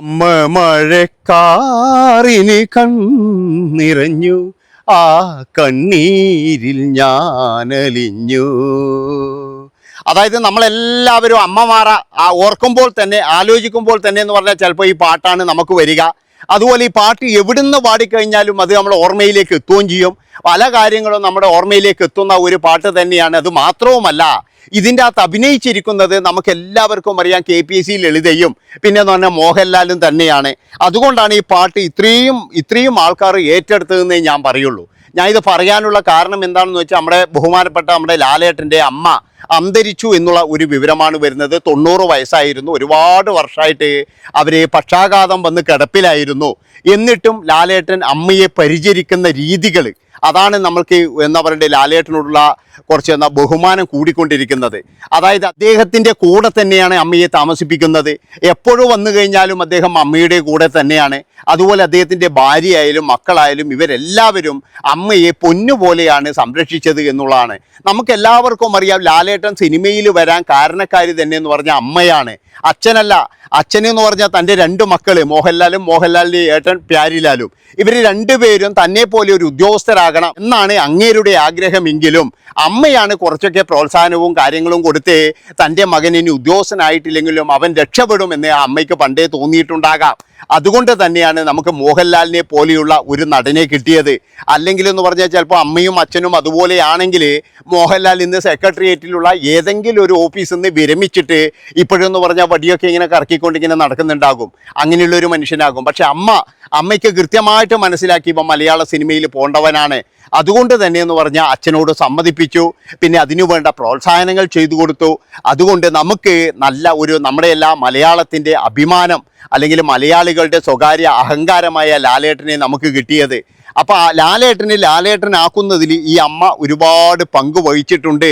അമ്മ മഴക്കാറിന് കണ്ണിറഞ്ഞു ആ കണ്ണീരിൽ ഞാനലിഞ്ഞു. അതായത് നമ്മളെല്ലാവരും അമ്മമാറ ഓർക്കുമ്പോൾ തന്നെ ആലോചിക്കുമ്പോൾ തന്നെ എന്ന് പറഞ്ഞാൽ ചിലപ്പോൾ ഈ പാട്ടാണ് നമുക്ക് വരിക. അതുപോലെ ഈ പാട്ട് എവിടുന്ന് പാടിക്കഴിഞ്ഞാലും അത് നമ്മുടെ ഓർമ്മയിലേക്ക് എത്തുകയും ചെയ്യും. പല കാര്യങ്ങളും നമ്മുടെ ഓർമ്മയിലേക്ക് എത്തുന്ന ഒരു പാട്ട് തന്നെയാണ്. അത് മാത്രവുമല്ല ഇതിന്റെ അകത്ത് അഭിനയിച്ചിരിക്കുന്നത് നമുക്ക് എല്ലാവർക്കും അറിയാം കെ പി എസ് സി ലളിതയും പിന്നെ എന്ന് പറഞ്ഞാൽ മോഹൻലാലും തന്നെയാണ്. അതുകൊണ്ടാണ് ഈ പാട്ട് ഇത്രയും ഇത്രയും ആൾക്കാർ ഏറ്റെടുത്തതെന്നേ ഞാൻ പറയുള്ളൂ. ഞാൻ ഇത് പറയാനുള്ള കാരണം എന്താണെന്ന് വെച്ചാൽ നമ്മുടെ ബഹുമാനപ്പെട്ട നമ്മുടെ ലാലേട്ടന്റെ അമ്മ അന്തരിച്ചു എന്നുള്ള ഒരു വിവരമാണ് വരുന്നത്. തൊണ്ണൂറ് വയസ്സായിരുന്നു. ഒരുപാട് വർഷമായിട്ട് അവർ പക്ഷാഘാതം വന്ന് കിടപ്പിലായിരുന്നു. എന്നിട്ടും ലാലേട്ടൻ അമ്മയെ പരിചരിക്കുന്ന രീതികൾ അതാണ് നമ്മൾക്ക് എന്താ പറയണ്ടേ ലാലേട്ടനോടുള്ള കുറച്ച് എന്താ ബഹുമാനം കൂടിക്കൊണ്ടിരിക്കുന്നത്. അതായത് അദ്ദേഹത്തിന്റെ കൂടെ തന്നെയാണ് അമ്മയെ താമസിപ്പിക്കുന്നത്. എപ്പോഴും വന്നു കഴിഞ്ഞാലും അദ്ദേഹം അമ്മയുടെ കൂടെ തന്നെയാണ്. അതുപോലെ അദ്ദേഹത്തിന്റെ ഭാര്യയായാലും മക്കളായാലും ഇവരെല്ലാവരും അമ്മയെ പൊന്നുപോലെയാണ് സംരക്ഷിച്ചത് എന്നുള്ളതാണ്. നമുക്ക് എല്ലാവർക്കും അറിയാം ലാലേട്ടൻ സിനിമയിൽ വരാൻ കാരണക്കാരി തന്നെ എന്ന് പറഞ്ഞാൽ അമ്മയാണ്. അച്ഛനല്ല അച്ഛനെന്ന് പറഞ്ഞാൽ തന്റെ രണ്ട് മക്കൾ മോഹൻലാലും മോഹൻലാലിന്റെ ഏട്ടൻ പ്യാരിലാലും. ഇവർ രണ്ടുപേരും തന്നെ പോലെ ഒരു ഉദ്യോഗസ്ഥരാകണം എന്നാണ് അങ്ങേരുടെ ആഗ്രഹമെങ്കിലും അമ്മയാണ് കുറച്ചൊക്കെ പ്രോത്സാഹനവും കാര്യങ്ങളും കൊടുത്ത് തന്റെ മകൻ ഇനി ഉദ്യോഗസ്ഥനായിട്ടില്ലെങ്കിലും അവൻ രക്ഷപ്പെടും എന്ന് ആ അമ്മയ്ക്ക് പണ്ടേ തോന്നിയിട്ടുണ്ടാകാം. അതുകൊണ്ട് തന്നെയാണ് നമുക്ക് മോഹൻലാലിനെ പോലെയുള്ള ഒരു നടനെ കിട്ടിയത്. അല്ലെങ്കിൽ എന്ന് പറഞ്ഞാൽ ചിലപ്പോൾ അമ്മയും അച്ഛനും അതുപോലെയാണെങ്കിൽ മോഹൻലാൽ ഇന്ന് സെക്രട്ടേറിയറ്റിലുള്ള ഏതെങ്കിലും ഒരു ഓഫീസിൽ നിന്ന് വിരമിച്ചിട്ട് ഇപ്പോഴെന്ന് പറഞ്ഞാൽ വടിയൊക്കെ ഇങ്ങനെ കറക്കിക്കൊണ്ട് ഇങ്ങനെ നടക്കുന്നുണ്ടാകും. അങ്ങനെയുള്ള ഒരു മനുഷ്യനാകും. പക്ഷെ അമ്മ അമ്മയ്ക്ക് കൃത്യമായിട്ട് മനസ്സിലാക്കി ഇപ്പം മലയാള സിനിമയിൽ പോണ്ടവനാണ്. അതുകൊണ്ട് തന്നെ എന്ന് പറഞ്ഞാൽ അച്ഛനോട് സമ്മതിപ്പിച്ചു. പിന്നെ അതിനു വേണ്ട പ്രോത്സാഹനങ്ങൾ ചെയ്തു കൊടുത്തു. അതുകൊണ്ട് നമുക്ക് നല്ല ഒരു നമ്മുടെ എല്ലാ മലയാളത്തിന്റെ അഭിമാനം അല്ലെങ്കിൽ മലയാളികളുടെ സ്വകാര്യ അഹങ്കാരമായ ലാലേട്ടനെ നമുക്ക് കിട്ടിയത് അപ്പോൾ ലാലേട്ടനെ ലാലേട്ടനാക്കുന്നതിൽ ഈ അമ്മ ഒരുപാട് പങ്ക് വഹിച്ചിട്ടുണ്ട്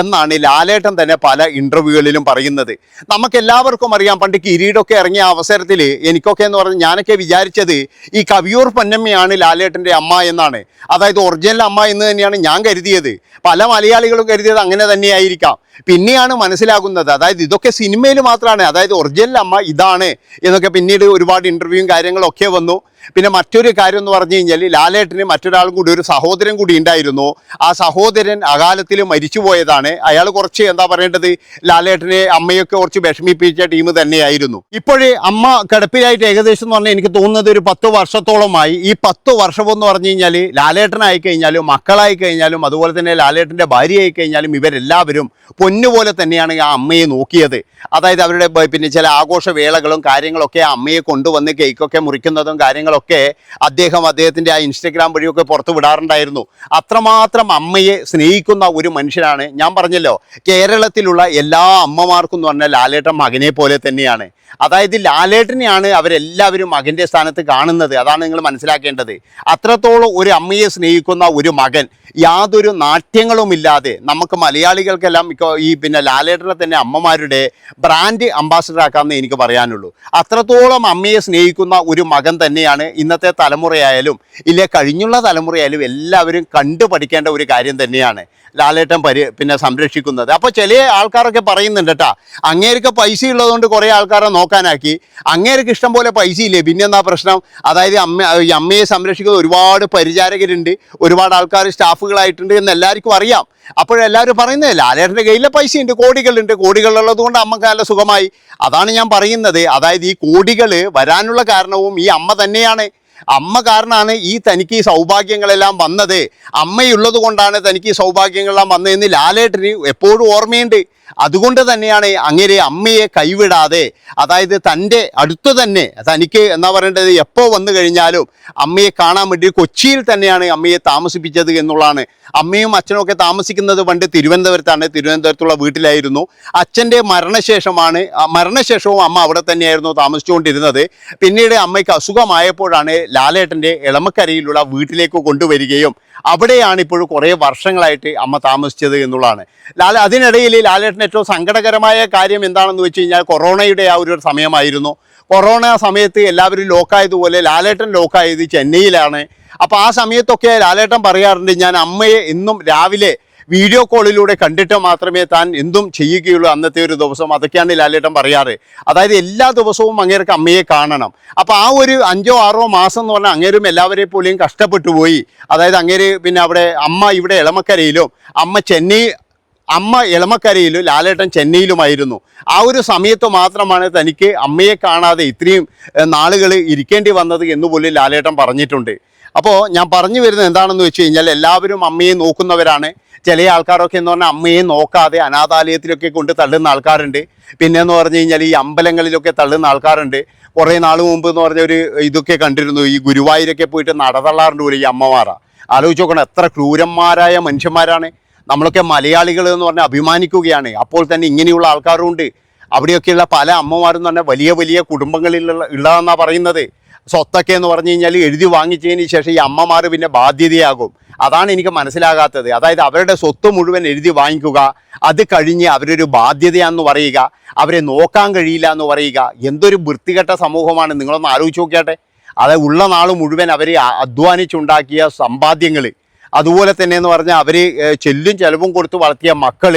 എന്നാണ് ലാലേട്ടൻ തന്നെ പല ഇന്റർവ്യൂകളിലും പറയുന്നത്. നമുക്ക് എല്ലാവർക്കും അറിയാം പണ്ട് കിരീടൊക്കെ ഇറങ്ങിയ അവസരത്തിൽ എനിക്കൊക്കെ എന്ന് പറഞ്ഞാൽ ഞാനൊക്കെ വിചാരിച്ചത് ഈ കവിയൂർ പൊന്നമ്മയാണ് ലാലേട്ടന്റെ അമ്മ എന്നാണ്. അതായത് ഒറിജിനൽ അമ്മ എന്ന് തന്നെയാണ് ഞാൻ കരുതിയത്. പല മലയാളികളും കരുതിയത് അങ്ങനെ തന്നെയായിരിക്കാം. പിന്നെയാണ് മനസ്സിലാകുന്നത് അതായത് ഇതൊക്കെ സിനിമയിൽ മാത്രമാണ് അതായത് ഒറിജിനൽ അമ്മ ഇതാണ് എന്നൊക്കെ പിന്നീട് ഒരുപാട് ഇന്റർവ്യൂവും കാര്യങ്ങളൊക്കെ വന്നു. പിന്നെ മറ്റൊരു കാര്യം എന്ന് പറഞ്ഞു കഴിഞ്ഞാൽ ലാലേട്ടന് മറ്റൊരാളും കൂടി ഒരു സഹോദരൻ കൂടി ഉണ്ടായിരുന്നു. ആ സഹോദരൻ അകാലത്തിൽ മരിച്ചുപോയതാണ് അയാൾ കുറച്ച് എന്താ പറയേണ്ടത്? ലാലേട്ടനെ അമ്മയൊക്കെ കുറച്ച് വിഷമിപ്പിച്ച ടീം തന്നെയായിരുന്നു. ഇപ്പോഴേ അമ്മ കിടപ്പിലായിട്ട് ഏകദേശം എന്ന് പറഞ്ഞാൽ എനിക്ക് തോന്നുന്നത് ഒരു പത്ത് വർഷത്തോളമായി. ഈ പത്ത് വർഷം എന്ന് പറഞ്ഞു കഴിഞ്ഞാൽ ലാലേട്ടനായി കഴിഞ്ഞാലും മക്കളായി കഴിഞ്ഞാലും അതുപോലെ തന്നെ ലാലേട്ടന്റെ ഭാര്യയായി കഴിഞ്ഞാലും ഇവരെല്ലാവരും പൊന്നുപോലെ തന്നെയാണ് ആ അമ്മയെ നോക്കിയത്. അതായത് അവരുടെ പിന്നെ ചില ആഘോഷവേളകളും കാര്യങ്ങളൊക്കെ അമ്മയെ കൊണ്ടുവന്ന് കേക്കൊക്കെ മുറിക്കുന്നതും കാര്യങ്ങളൊക്കെ അദ്ദേഹം അദ്ദേഹത്തിന്റെ ആ ഇൻസ്റ്റഗ്രാം വഴിയൊക്കെ പുറത്തു വിടാറുണ്ടായിരുന്നു. അത്രമാത്രം അമ്മയെ സ്നേഹിക്കുന്ന ഒരു മനുഷ്യനാണ് ഞാൻ പറഞ്ഞല്ലോ. കേരളത്തിലുള്ള എല്ലാ അമ്മമാർക്കും എന്ന് പറഞ്ഞാൽ ലാലേട്ടൻ മകനെ പോലെ തന്നെയാണ്. അതായത് ലാലേട്ടനെയാണ് അവരെല്ലാവരും മകന്റെ സ്ഥാനത്ത് കാണുന്നത്. അതാണ് നിങ്ങൾ മനസ്സിലാക്കേണ്ടത്. അത്രത്തോളം ഒരു അമ്മയെ സ്നേഹിക്കുന്ന ഒരു മകൻ യാതൊരു നാട്യങ്ങളുമില്ലാതെ നമുക്ക് മലയാളികൾക്കെല്ലാം ഈ പിന്നെ ലാലേട്ടനെ തന്നെ അമ്മമാരുടെ ബ്രാൻഡ് അംബാസിഡർ ആക്കാമെന്ന് എനിക്ക് പറയാനുള്ളൂ. അത്രത്തോളം അമ്മയെ സ്നേഹിക്കുന്ന ഒരു മകൻ തന്നെയാണ് ഇന്നത്തെ തലമുറയായാലും ഇല്ലെ കഴിഞ്ഞുള്ള തലമുറയായാലും എല്ലാവരും കണ്ടു പഠിക്കേണ്ട ഒരു കാര്യം തന്നെയാണ്. ലാലേട്ടൻ പരി പിന്നെ സംരക്ഷിക്കുന്നത്. അപ്പോൾ ചില ആൾക്കാരൊക്കെ പറയുന്നുണ്ട് കേട്ടാ അങ്ങേർക്ക് പൈസ ഉള്ളതുകൊണ്ട് കുറേ ആൾക്കാരെ നോക്കാനാക്കി. അങ്ങേർക്ക് ഇഷ്ടം പോലെ പൈസ ഇല്ലേ പിന്നെ എന്താ പ്രശ്നം? അതായത് അമ്മ ഈ അമ്മയെ സംരക്ഷിക്കുന്ന ഒരുപാട് പരിചാരകരുണ്ട് ഒരുപാട് ആൾക്കാർ സ്റ്റാഫുകളായിട്ടുണ്ട് എന്ന് എല്ലാവർക്കും അറിയാം. അപ്പോഴെല്ലാവരും പറയുന്നത് ലാലേട്ടന്റെ കയ്യിലെ പൈസയുണ്ട് കോടികളുണ്ട്. കോടികളുള്ളത് കൊണ്ട് അമ്മയ്ക്ക് നല്ല സുഖമായി. അതാണ് ഞാൻ പറയുന്നത്. അതായത് ഈ കോടികൾ വരാനുള്ള കാരണവും ഈ അമ്മ തന്നെയാണ്. അമ്മ കാരണമാണ് ഈ തനിക്ക് ഈ സൗഭാഗ്യങ്ങളെല്ലാം വന്നത്. അമ്മയുള്ളത് കൊണ്ടാണ് തനിക്ക് ഈ സൗഭാഗ്യങ്ങളെല്ലാം വന്നതെന്ന് ലാലേട്ടന് എപ്പോഴും ഓർമ്മയുണ്ട്. അതുകൊണ്ട് തന്നെയാണ് അങ്ങനെ അമ്മയെ കൈവിടാതെ അതായത് തന്റെ അടുത്ത് തന്നെ തനിക്ക് എന്താ പറയേണ്ടത് എപ്പോൾ വന്നു കഴിഞ്ഞാലും അമ്മയെ കാണാൻ വേണ്ടി കൊച്ചിയിൽ തന്നെയാണ് അമ്മയെ താമസിപ്പിച്ചത് എന്നുള്ളതാണ്. അമ്മയും അച്ഛനും താമസിക്കുന്നത് പണ്ട് തിരുവനന്തപുരത്താണ്. തിരുവനന്തപുരത്തുള്ള വീട്ടിലായിരുന്നു. അച്ഛന്റെ മരണശേഷമാണ് മരണശേഷവും അമ്മ അവിടെ തന്നെയായിരുന്നു താമസിച്ചുകൊണ്ടിരുന്നത്. പിന്നീട് അമ്മയ്ക്ക് അസുഖമായപ്പോഴാണ് ലാലേട്ടന്റെ ഇളമക്കരയിലുള്ള വീട്ടിലേക്ക് കൊണ്ടുവരികയും അവിടെയാണ് ഇപ്പോൾ കുറേ വർഷങ്ങളായിട്ട് അമ്മ താമസിച്ചത് എന്നുള്ളതാണ്. ലാല അതിനിടയിൽ ലാലേട്ടൻ ഏറ്റവും സങ്കടകരമായ കാര്യം എന്താണെന്ന് വെച്ച് കഴിഞ്ഞാൽ കൊറോണയുടെ ആ ഒരു സമയമായിരുന്നു. കൊറോണ സമയത്ത് എല്ലാവരും ലോക്കായതുപോലെ ലാലേട്ടൻ ലോക്കായത് ചെന്നൈയിലാണ്. അപ്പോൾ ആ സമയത്തൊക്കെ ലാലേട്ടൻ പറയാറുണ്ട് ഞാൻ അമ്മയെ ഇന്നും രാവിലെ വീഡിയോ കോളിലൂടെ കണ്ടിട്ട് മാത്രമേ താൻ എന്തും ചെയ്യുകയുള്ളൂ അന്നത്തെ ഒരു ദിവസം. അതൊക്കെയാണ് ലാലേട്ടൻ പറയാറ്. അതായത് എല്ലാ ദിവസവും അങ്ങേർക്ക് അമ്മയെ കാണണം. അപ്പോൾ ആ ഒരു അഞ്ചോ ആറോ മാസം എന്ന് പറഞ്ഞാൽ അങ്ങേരും എല്ലാവരെയും പോലെയും കഷ്ടപ്പെട്ടു പോയി. അതായത് അങ്ങേര് പിന്നെ അവിടെ അമ്മ ഇവിടെ ഇളമക്കരയിലും അമ്മ ചെന്നൈ അമ്മ എളമക്കരയിലും ലാലേട്ടൻ ചെന്നൈയിലുമായിരുന്നു. ആ ഒരു സമയത്ത് മാത്രമാണ് തനിക്ക് അമ്മയെ കാണാതെ ഇത്രയും നാളുകൾ ഇരിക്കേണ്ടി വന്നത് എന്ന് പോലും ലാലേട്ടൻ പറഞ്ഞിട്ടുണ്ട്. അപ്പോൾ ഞാൻ പറഞ്ഞു വരുന്നത് എന്താണെന്ന് വെച്ച് കഴിഞ്ഞാൽ എല്ലാവരും അമ്മയെ നോക്കുന്നവരാണ്. ചില ആൾക്കാരൊക്കെ എന്ന് പറഞ്ഞാൽ അമ്മയെ നോക്കാതെ അനാഥാലയത്തിലൊക്കെ കൊണ്ട് തള്ളുന്ന ആൾക്കാരുണ്ട്. പിന്നെ എന്ന് പറഞ്ഞു കഴിഞ്ഞാൽ ഈ അമ്പലങ്ങളിലൊക്കെ തള്ളുന്ന ആൾക്കാരുണ്ട്. കുറേ നാൾ മുമ്പ് എന്ന് പറഞ്ഞ ഒരു ഇതൊക്കെ കണ്ടിരുന്നു. ഈ ഗുരുവായൂരൊക്കെ പോയിട്ട് നടതള്ളാറുണ്ട് പോലും ഈ അമ്മമാരാ. ആലോചിച്ച് നോക്കണം എത്ര ക്രൂരന്മാരായ മനുഷ്യന്മാരാണ്. നമ്മളൊക്കെ മലയാളികൾ എന്ന് പറഞ്ഞാൽ അഭിമാനിക്കുകയാണ്. അപ്പോൾ തന്നെ ഇങ്ങനെയുള്ള ആൾക്കാരും ഉണ്ട് അവിടെയൊക്കെയുള്ള പല അമ്മമാരും എന്ന് പറഞ്ഞാൽ വലിയ വലിയ കുടുംബങ്ങളിലുള്ള ഉള്ളതെന്നാണ് പറയുന്നത്. സ്വത്തൊക്കെ എന്ന് പറഞ്ഞു കഴിഞ്ഞാൽ എഴുതി വാങ്ങിച്ചതിന് ശേഷം ഈ അമ്മമാർ പിന്നെ ബാധ്യതയാകും. അതാണ് എനിക്ക് മനസ്സിലാകാത്തത്. അതായത് അവരുടെ സ്വത്ത് മുഴുവൻ എഴുതി വാങ്ങിക്കുക അത് കഴിഞ്ഞ് അവരൊരു ബാധ്യതയാണെന്ന് പറയുക അവരെ നോക്കാൻ കഴിയില്ല എന്ന് പറയുക എന്തൊരു വൃത്തികെട്ട സമൂഹമാണ് നിങ്ങളൊന്ന് ആലോചിച്ച് നോക്കിയാട്ടെ. അത് ഉള്ള നാൾ മുഴുവൻ അവർ അധ്വാനിച്ചുണ്ടാക്കിയ സമ്പാദ്യങ്ങൾ അതുപോലെ തന്നെ എന്ന് പറഞ്ഞാൽ അവർ ചെല്ലും ചെലവും കൊടുത്ത് വളർത്തിയ മക്കൾ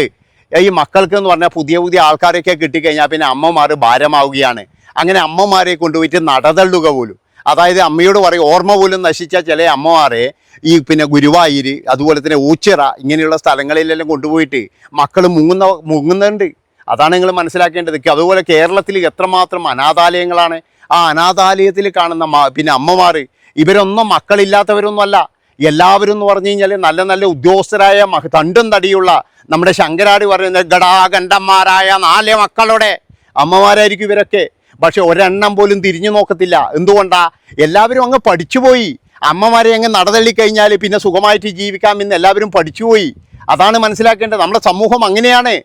ഈ മക്കൾക്ക് എന്ന് പറഞ്ഞാൽ പുതിയ പുതിയ ആൾക്കാരൊക്കെ കിട്ടിക്കഴിഞ്ഞാൽ പിന്നെ അമ്മമാർ ഭാരമാവുകയാണ്. അങ്ങനെ അമ്മമാരെ കൊണ്ടുപോയിട്ട് നടതള്ളുക പോലും. അതായത് അമ്മയോട് പറയും ഓർമ്മ പോലും നശിച്ച ചില അമ്മമാരെ ഈ പിന്നെ ഗുരുവായൂര് അതുപോലെ തന്നെ ഊച്ചിറ ഇങ്ങനെയുള്ള സ്ഥലങ്ങളിലെല്ലാം കൊണ്ടുപോയിട്ട് മക്കൾ മുങ്ങുന്ന മുങ്ങുന്നുണ്ട്. അതാണ് നിങ്ങൾ മനസ്സിലാക്കേണ്ടത്. അതുപോലെ കേരളത്തിൽ എത്രമാത്രം അനാഥാലയങ്ങളാണ്. ആ അനാഥാലയത്തിൽ കാണുന്ന പിന്നെ അമ്മമാർ ഇവരൊന്നും മക്കളില്ലാത്തവരൊന്നും അല്ല. എല്ലാവരും എന്ന് പറഞ്ഞു കഴിഞ്ഞാൽ നല്ല നല്ല ഉദ്യോഗസ്ഥരായ തണ്ടും തടിയുള്ള നമ്മുടെ ശങ്കരാടി പറയുന്ന ഗടാകണ്ഠന്മാരായ നാല് മക്കളുടെ. അമ്മമാരായിരിക്കും ഇവരൊക്കെ. പക്ഷെ ഒരെണ്ണം പോലും തിരിഞ്ഞു നോക്കത്തില്ല. എന്തുകൊണ്ടാ? എല്ലാവരും അങ്ങ് പഠിച്ചുപോയി. അമ്മമാരെ അങ്ങ് നടതള്ളി കഴിഞ്ഞാൽ പിന്നെ സുഖമായിട്ട് ജീവിക്കാമെന്ന് എല്ലാവരും പഠിച്ചുപോയി. അതാണ് മനസ്സിലാക്കേണ്ടത്. നമ്മുടെ സമൂഹം അങ്ങനെയാണ്.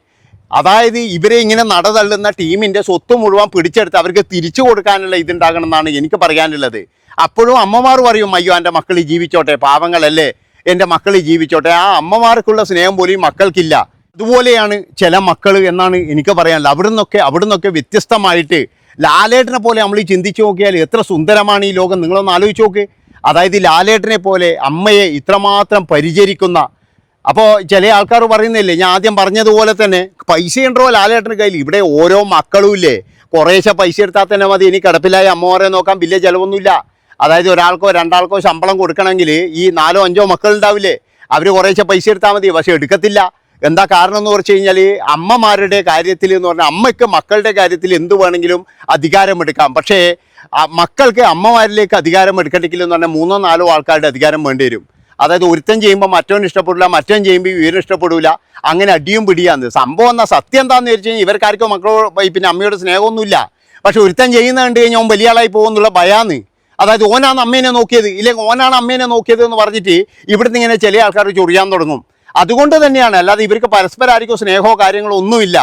അതായത് ഇവരെ ഇങ്ങനെ നടതള്ളുന്ന ടീമിന്റെ സ്വത്ത് മുഴുവൻ പിടിച്ചെടുത്ത് അവർക്ക് തിരിച്ചു കൊടുക്കാനുള്ള ഇതുണ്ടാകണം എന്നാണ് എനിക്ക് പറയാനുള്ളത്. അപ്പോഴും അമ്മമാർ പറയും അയ്യോ എന്റെ മക്കൾ ജീവിച്ചോട്ടെ പാവങ്ങളല്ലേ. എന്റെ മക്കൾ ജീവിച്ചോട്ടെ. ആ അമ്മമാർക്കുള്ള സ്നേഹം പോലും മക്കൾക്കില്ല. അതുപോലെയാണ് ചില മക്കൾ എന്നാണ് എനിക്ക് പറയാനുള്ളത്. അവിടെ നിന്നൊക്കെ അവിടെ നിന്നൊക്കെ വ്യത്യസ്തമായിട്ട് ലാലേട്ടനെ പോലെ നമ്മൾ ഈ ചിന്തിച്ചു നോക്കിയാൽ എത്ര സുന്ദരമാണ് ഈ ലോകം. നിങ്ങളൊന്ന് ആലോചിച്ച് നോക്ക്. അതായത് ലാലേട്ടനെ പോലെ അമ്മയെ ഇത്രമാത്രം പരിചരിക്കുന്ന അപ്പോൾ ചില ആൾക്കാർ പറയുന്നില്ലേ ഞാൻ ആദ്യം പറഞ്ഞതുപോലെ തന്നെ പൈസ ഉണ്ടോ ലാലേട്ടന്റെ കയ്യിൽ? ഇവിടെ ഓരോ മക്കളും ഇല്ലേ? കുറേശ്ശെ പൈസ എടുത്താൽ തന്നെ മതി. ഇനി കിടപ്പിലായ അമ്മമാരെ നോക്കാൻ വലിയ ചിലവൊന്നുമില്ല. അതായത് ഒരാൾക്കോ രണ്ടാൾക്കോ ശമ്പളം കൊടുക്കണമെങ്കിൽ ഈ നാലോ അഞ്ചോ മക്കളുണ്ടാവില്ലേ അവർ കുറേശ്ശെ പൈസ എടുത്താൽ മതി. പക്ഷേ എടുക്കത്തില്ല. എന്താ കാരണം എന്ന് പറിച്ചു കഴിഞ്ഞാൽ അമ്മമാരുടെ കാര്യത്തിൽ എന്ന് പറഞ്ഞാൽ അമ്മയ്ക്ക് മക്കളുടെ കാര്യത്തിൽ എന്ത് വേണമെങ്കിലും അധികാരമെടുക്കാം പക്ഷേ മക്കൾക്ക് അമ്മമാരിലേക്ക് അധികാരം എടുക്കണമെങ്കിൽ എന്ന് പറഞ്ഞാൽ മൂന്നോ നാലോ ആൾക്കാരുടെ അധികാരം വേണ്ടി വരും. അതായത് ഒരുത്തൻ ചെയ്യുമ്പോൾ മറ്റവൻ ഇഷ്ടപ്പെടില്ല മറ്റവൻ ചെയ്യുമ്പോൾ ഇവരും ഇഷ്ടപ്പെടില്ല അങ്ങനെ അടിയും പിടിയാന്ന് സംഭവം എന്നാൽ സത്യം എന്താണെന്ന് വെച്ച് കഴിഞ്ഞാൽ ഇവർക്കാർക്കും മക്കളോ പിന്നെ അമ്മയോട് സ്നേഹമൊന്നുമില്ല. പക്ഷെ ഒരുത്തൻ ചെയ്യുന്ന കണ്ട് കഴിഞ്ഞാൽ ഓൻ വലിയ പോകുന്നുള്ള ഭയാന്ന്. അതായത് ഓനാണ് അമ്മേനെ നോക്കിയത് ഇല്ലെങ്കിൽ ഓനാണ് അമ്മേനെ നോക്കിയത് എന്ന് പറഞ്ഞിട്ട് ഇവിടുന്ന് ഇങ്ങനെ ചില ആൾക്കാർ ചൊറിയാൻ തുടങ്ങും. അതുകൊണ്ട് തന്നെയാണ് അല്ലാതെ ഇവർക്ക് പരസ്പരം ആയിരിക്കും സ്നേഹമോ കാര്യങ്ങളോ ഒന്നുമില്ല.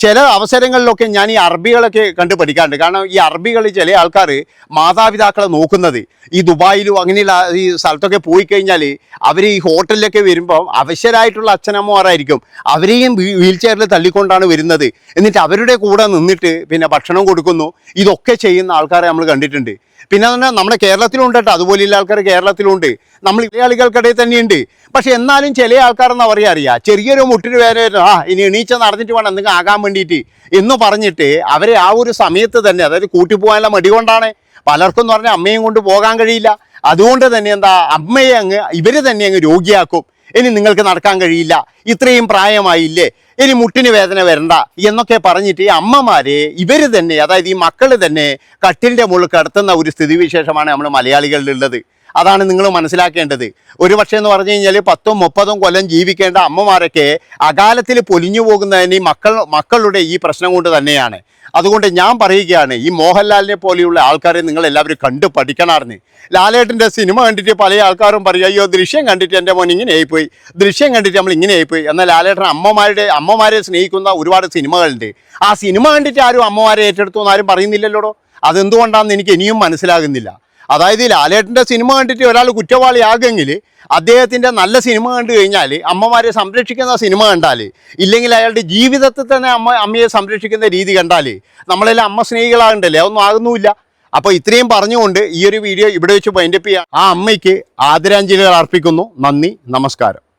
ചില അവസരങ്ങളിലൊക്കെ ഞാൻ ഈ അറബികളൊക്കെ കണ്ട് പഠിക്കാറുണ്ട്. കാരണം ഈ അറബികളിൽ ചില ആൾക്കാർ മാതാപിതാക്കളെ നോക്കുന്നത് ഈ ദുബായിലും അങ്ങനെയുള്ള ഈ സ്ഥലത്തൊക്കെ പോയി കഴിഞ്ഞാൽ അവർ ഈ ഹോട്ടലിലൊക്കെ വരുമ്പോൾ അവശരായിട്ടുള്ള അച്ഛനമ്മമാരായിരിക്കും. അവരെയും വീൽ ചെയറിൽ തള്ളിക്കൊണ്ടാണ് വരുന്നത്. എന്നിട്ട് അവരുടെ കൂടെ നിന്നിട്ട് പിന്നെ ഭക്ഷണം കൊടുക്കുന്നു. ഇതൊക്കെ ചെയ്യുന്ന ആൾക്കാരെ നമ്മൾ കണ്ടിട്ടുണ്ട്. പിന്നെ പറഞ്ഞാൽ നമ്മുടെ കേരളത്തിലുണ്ട് കേട്ടോ അതുപോലെയുള്ള ആൾക്കാർ കേരളത്തിലുണ്ട്. നമ്മൾ മലയാളികൾക്കിടയിൽ തന്നെയുണ്ട്. പക്ഷെ എന്നാലും ചില ആൾക്കാരെന്ന് പറയാ അറിയാം? ചെറിയൊരു മുട്ടിന് വേറെ ആ ഇനി എണീച്ച നടന്നിട്ട് വേണം എന്തെങ്കിലും ആകാൻ വേണ്ടിയിട്ട് എന്ന് പറഞ്ഞിട്ട് അവരെ ആ ഒരു സമയത്ത് തന്നെ അതായത് കൂട്ടിപ്പോകാനുള്ള മടി കൊണ്ടാണ്. പലർക്കും എന്ന് പറഞ്ഞാൽ അമ്മയും കൊണ്ട് പോകാൻ കഴിയില്ല. അതുകൊണ്ട് തന്നെ എന്താ അമ്മയെ അങ്ങ് ഇവർ തന്നെ അങ്ങ് രോഗിയാക്കും. ഇനി നിങ്ങൾക്ക് നടക്കാൻ കഴിയില്ല. ഇത്രയും പ്രായമായില്ലേ. ഇനി മുട്ടിന് വേദന വരണ്ട എന്നൊക്കെ പറഞ്ഞിട്ട് ഈ അമ്മമാരെ ഇവർ തന്നെ അതായത് ഈ മക്കൾ തന്നെ കട്ടിലിന്റെ മുകളിൽ കിടത്തുന്ന ഒരു സ്ഥിതിവിശേഷമാണ് നമ്മൾ മലയാളികളിലുള്ളത്. അതാണ് നിങ്ങൾ മനസ്സിലാക്കേണ്ടത്. ഒരു പക്ഷേ എന്ന് പറഞ്ഞു കഴിഞ്ഞാൽ പത്തും മുപ്പതും കൊല്ലം ജീവിക്കേണ്ട അമ്മമാരൊക്കെ അകാലത്തിൽ പൊലിഞ്ഞു പോകുന്നതിന് ഈ മക്കൾ മക്കളുടെ ഈ പ്രശ്നം കൊണ്ട് തന്നെയാണ്. അതുകൊണ്ട് ഞാൻ പറയുകയാണ് ഈ മോഹൻലാലിനെ പോലെയുള്ള ആൾക്കാരെ നിങ്ങൾ എല്ലാവരും കണ്ടു പഠിക്കണമായിരുന്നു ലാലേട്ടന്റെ സിനിമ കണ്ടിട്ട് പല ആൾക്കാരും പറയും അയ്യോ ദൃശ്യം കണ്ടിട്ട് എന്റെ മോൻ ഇങ്ങനെ ആയിപ്പോയി. ദൃശ്യം കണ്ടിട്ട് നമ്മൾ ഇങ്ങനെ ആയിപ്പോയി. എന്നാൽ ലാലേട്ടൻ അമ്മമാരുടെ അമ്മമാരെ സ്നേഹിക്കുന്ന ഒരുപാട് സിനിമകളുണ്ട്. ആ സിനിമ കണ്ടിട്ട് ആരും അമ്മമാരെ ഏറ്റെടുത്തു എന്നാരും പറയുന്നില്ലല്ലോടോ? അതെന്തുകൊണ്ടാണെന്ന് എനിക്ക് ഇനിയും മനസ്സിലാകുന്നില്ല. അതായത് ലാലേട്ടന്റെ സിനിമ കണ്ടിട്ട് ഒരാൾ കുറ്റവാളിയാകെങ്കിൽ അദ്ദേഹത്തിന്റെ നല്ല സിനിമ കണ്ടു കഴിഞ്ഞാൽ അമ്മമാരെ സംരക്ഷിക്കുന്ന സിനിമ കണ്ടാൽ ഇല്ലെങ്കിൽ അയാളുടെ ജീവിതത്തിൽ തന്നെ അമ്മ അമ്മയെ സംരക്ഷിക്കുന്ന രീതി കണ്ടാൽ നമ്മളെല്ലാം അമ്മ സ്നേഹികളാകണ്ടല്ലേ? അതൊന്നും ആകുന്നുമില്ല. അപ്പോൾ ഇത്രയും പറഞ്ഞുകൊണ്ട് ഈ ഒരു വീഡിയോ ഇവിടെ വെച്ച് വൈൻഡപ്പ് ചെയ്യാം. ആ അമ്മയ്ക്ക് ആദരാഞ്ജലികൾ അർപ്പിക്കുന്നു. നന്ദി. നമസ്കാരം.